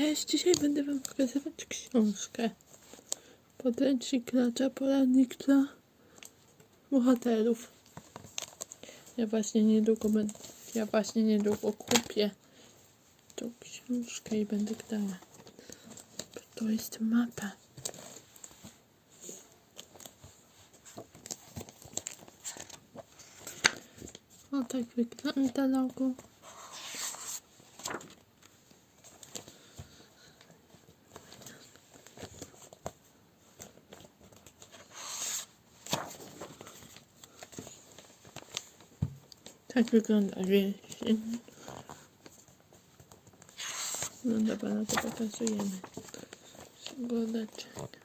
Cześć, dzisiaj będę wam pokazywać książkę. Podręcznik gracza, poradnik dla bohaterów. Ja właśnie niedługo będę, ja właśnie niedługo kupię tą książkę i będę grała. To jest mapa. O tak wygląda logo. Tak wygląda więzień. No dobra, no to pokazujemy. Przygodeczek.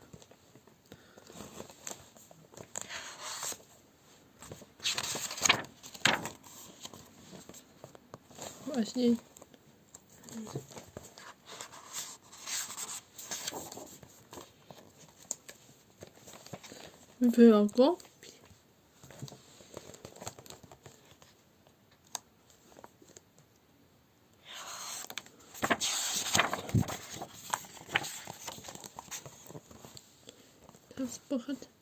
Właśnie wrogo Teraz Passport.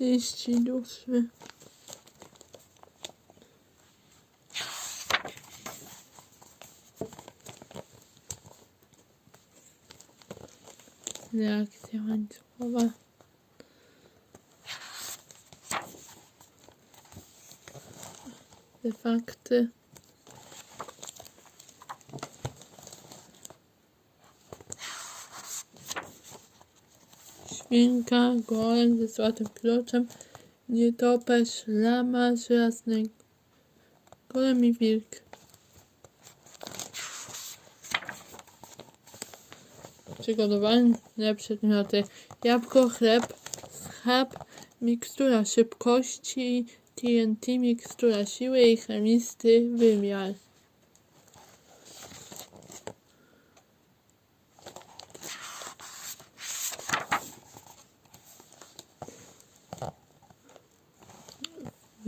değiştiriyoruz ve Reaktivant falan. Defaktı. Świnka, golem ze złotym kluczem, nietoperz, lama, żelazny golem i wilk. Przygotowane przedmioty. Jabłko, chleb, schab, mikstura szybkości, TNT, mikstura siły i chemisty wymiar.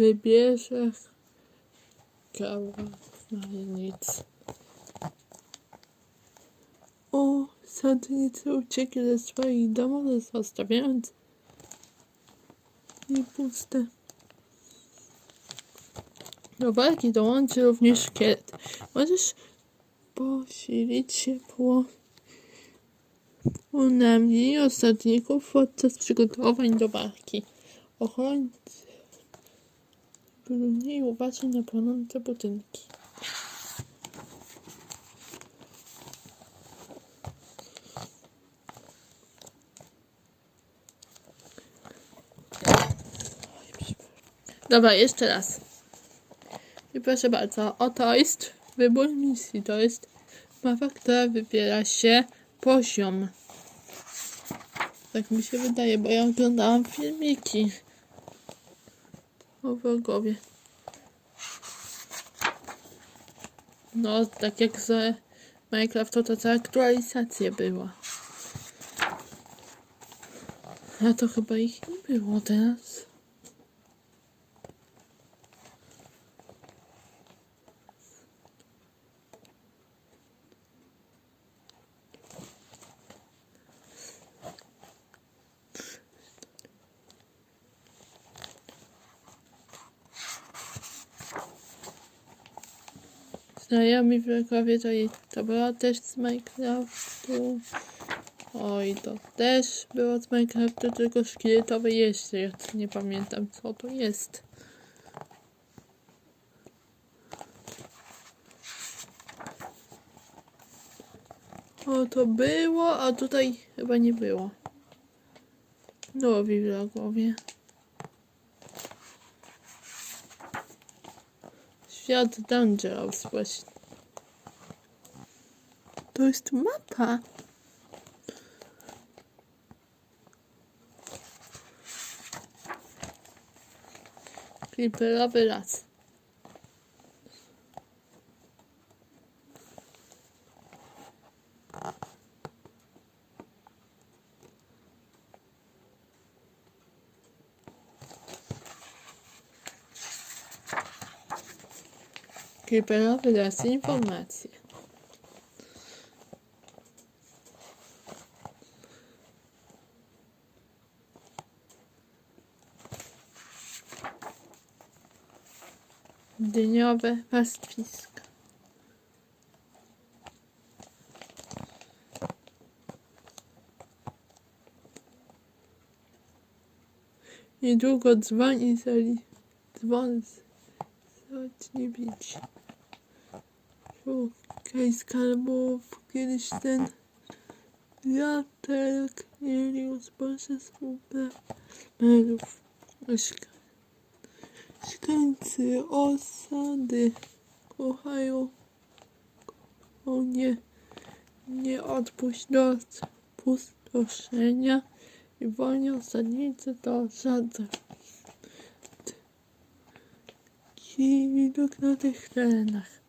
Wybierze kawa na nic. O, sadnicy uciekli ze swoich domów, zostawiając je puste. Do walki dołączy również szkielet. Możesz posilić się po unami ostatników podczas przygotowań do walki. Ochrońcy Pilnuj uważaj na płonące budynki. Dobra, jeszcze raz. I proszę bardzo, oto jest wybór misji. To jest mapa, która wybiera się poziom. Tak mi się wydaje, bo ja oglądałam filmiki o wrogowie. No, tak jak z Minecraft, to ta aktualizacja była. A to chyba ich nie było teraz. Znajomi wrogowie to, i- to była też z Minecraftu. Oj, to też było z Minecraftu, tylko szkieletowe jeszcze. Ja to nie pamiętam co to jest. O, to było, a tutaj chyba nie było. Nowi wrogowie. świat Dangerous właśnie. To jest mapa. Creeperowy las. Creeperowy las. Informacje. Dyniowe pastwiska. Niedługo dzwoni zali. Dzwon zacznie bić. Szukaj skarbów. Kiedyś ten wiaterek mieli zboże z merów. Mieszkańcy osady kochają o nie, nie odpuść do pustoszenia i wolni osadnicy to żaden. Widok na tych terenach.